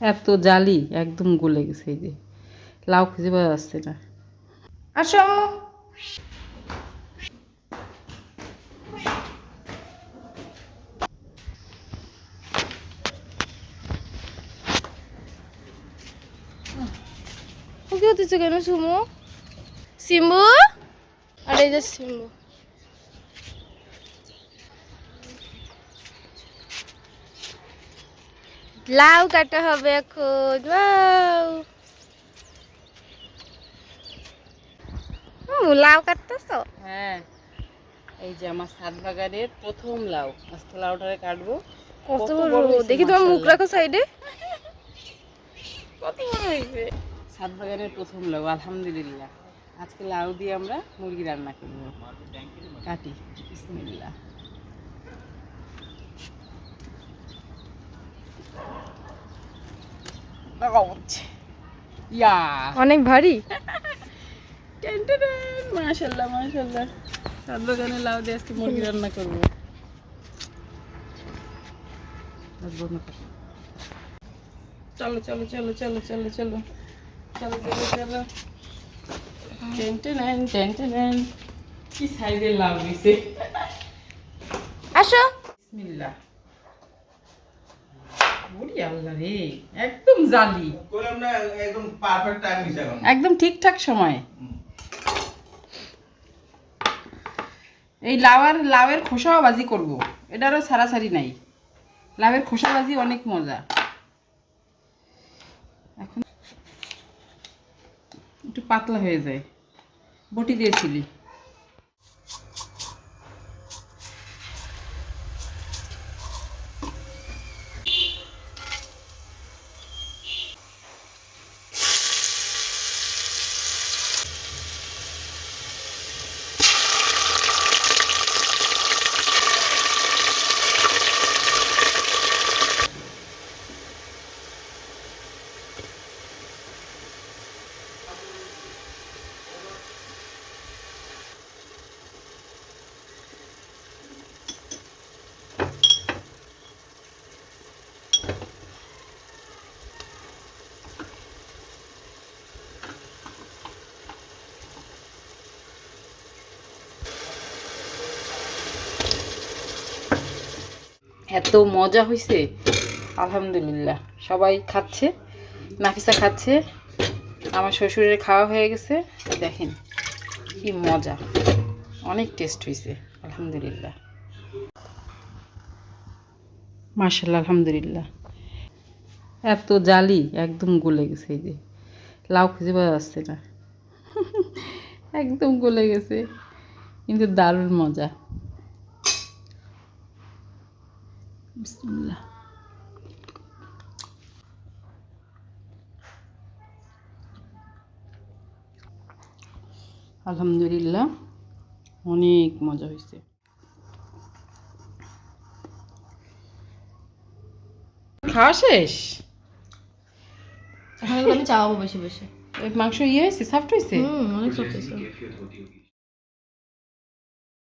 এত জালি একদম গলে গেছে এই যে। লাউ খুঁজে পাওয়া যাচ্ছে না। আসো। হতেছে কেন সুমু? সিম্বু? আর এই যে সিম্বু। লাউ কাটা হবে এখন লাউ। কাটতেছো? হ্যাঁ এই যে আমার সাত বাগানের প্রথম লাউ আজকে লাউটারে কাটবো। কত বড় দেখি তোমার মুখ রাখো সাইডে। কত বড় হয়েছে। সাত বাগানের প্রথম লাউ আলহামদুলিল্লাহ। আজকে লাউ দিয়ে আমরা মুরগি রান্না করব। কাটি বিসমিল্লাহ। ইয়া। অনেক ভারী? মাশাল্লাহ মাশাল্লাহ বাগানের লাউ দিয়ে আজকে মুরগি রান্না করব। চলো চলো চলো চলো চলো চলো। চলো চলো চলো। Ten ten ten ten. কি সাইজের লাউ দিছে? আসো। বিসমিল্লাহ। একদম জালি। একদম পারফেক্ট টাইম একদম ঠিকঠাক সময়। এই লাউয়ের লাউয়ের খোসাও করব এটারও সারাসারি নাই। লাউয়ের খোসা বাজি অনেক মজা। এখন একটু পাতলা হয়ে যায়। বটি দিয়েছিলি। এত মজা হয়েছে আলহামদুলিল্লাহ। সবাই খাচ্ছে, নাফিসা খাচ্ছে, আমার শ্বশুরের খাওয়া হয়ে গেছে। দেখেন, কি মজা। অনেক টেস্ট হয়েছে আলহামদুলিল্লাহ। মার্শাল্লাহ আলহামদুলিল্লাহ। এত জালি একদম গলে গেছে এই যে। লাউ খুঁজে পাওয়া যাচ্ছে না। একদম গলে গেছে। কিন্তু দারুণ মজা। বিসমিল্লাহ আলহামদুলিল্লাহ অনেক মজা হয়েছে খাওয়া শেষ আমি চাওয়াবো বসে বসে মাংস ইয়ে হয়েছে সফট হয়েছে হুম অনেক সফট হয়েছে